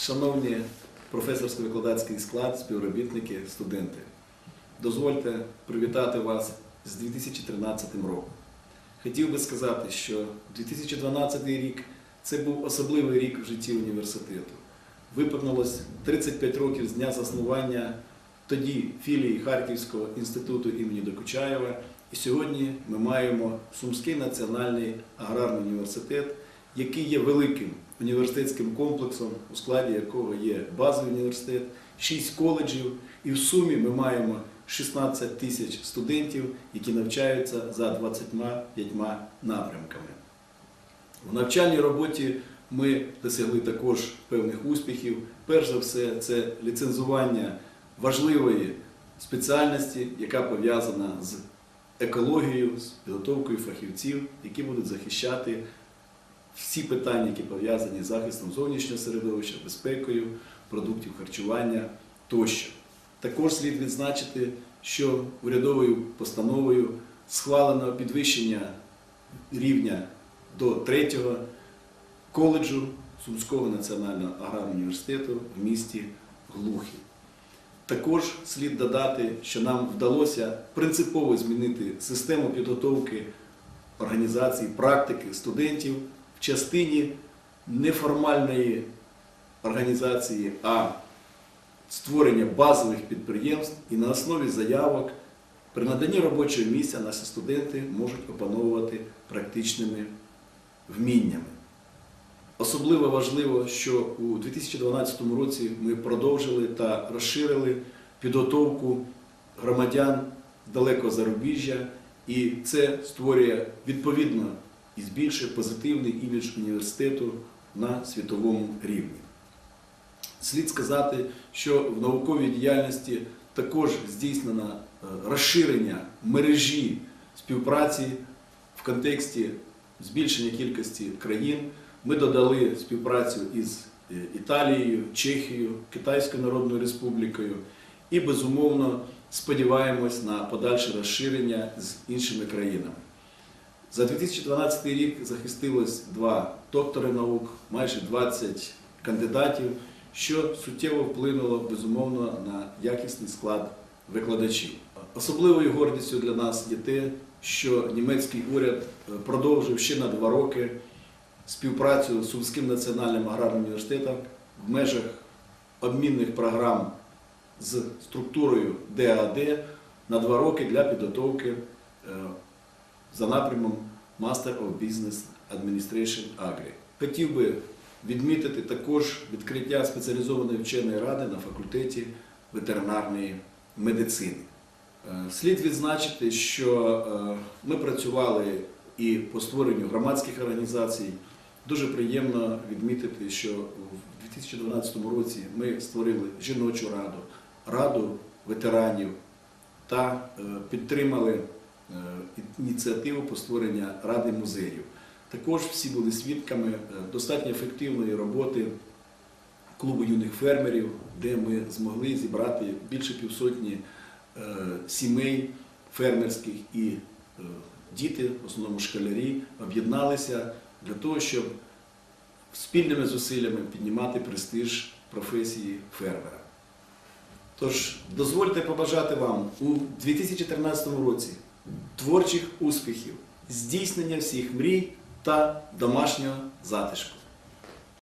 Шановні професорсько-викладацький склад, співробітники, студенти, дозвольте привітати вас з 2013 роком. Хотів би сказати, що 2012 рік це був особливий рік в житті університету. Виповнилось 35 років з дня заснування тоді філії Харківського інституту імені Докучаєва. І сьогодні ми маємо Сумський національний аграрний університет, який є великим університетським комплексом, у складі якого є базовий університет, 6 коледжів, і в сумі ми маємо 16 тисяч студентів, які навчаються за 25 напрямками. У навчальній роботі ми досягли також певних успіхів. Перш за все, це ліцензування важливої спеціальності, яка пов'язана з екологією, з підготовкою фахівців, які будуть захищати всі питання, які пов'язані з захистом зовнішнього середовища, безпекою, продуктів харчування тощо. Також слід відзначити, що урядовою постановою схвалено підвищення рівня до третього коледжу Сумського національного аграрного університету в місті Глухів. Також слід додати, що нам вдалося принципово змінити систему підготовки організації, практики студентів частині неформальної організації, а створення базових підприємств і на основі заявок при наданні робочого місця наші студенти можуть опановувати практичними вміннями. Особливо важливо, що у 2012 році ми продовжили та розширили підготовку громадян далекого зарубіжжя, і це створює відповідно і збільшує позитивний імідж університету на світовому рівні. Слід сказати, що в науковій діяльності також здійснено е, розширення мережі співпраці в контексті збільшення кількості країн. Ми додали співпрацю із е, Італією, Чехією, Китайською Народною Республікою і, безумовно, сподіваємось на подальше розширення з іншими країнами. За 2012 рік захистилось два доктори наук, майже 20 кандидатів, що суттєво вплинуло безумовно на якісний склад викладачів. Особливою гордістю для нас є те, що німецький уряд е, продовжив ще на два роки співпрацю з Сумським національним аграрним університетом в межах обмінних програм з структурою ДАД на два роки для підготовки е, за напрямом Master of Business Administration Agri. Хотів би відмітити також відкриття спеціалізованої вченої ради на факультеті ветеринарної медицини. Е, Слід відзначити, що е, ми працювали і по створенню громадських організацій. Дуже приємно відмітити, що в 2012 році ми створили жіночу раду, раду ветеранів та е, підтримали ініціативу по створенню ради музеїв. Також всі були свідками е, достатньо ефективної роботи клубу юних фермерів, де ми змогли зібрати більше півсотні е, сімей фермерських і е, діти, в основному школярі, об'єдналися для того, щоб спільними зусиллями піднімати престиж професії фермера. Тож дозвольте побажати вам у 2013 році творчих успіхів, здійснення всіх мрій та домашнього затишку.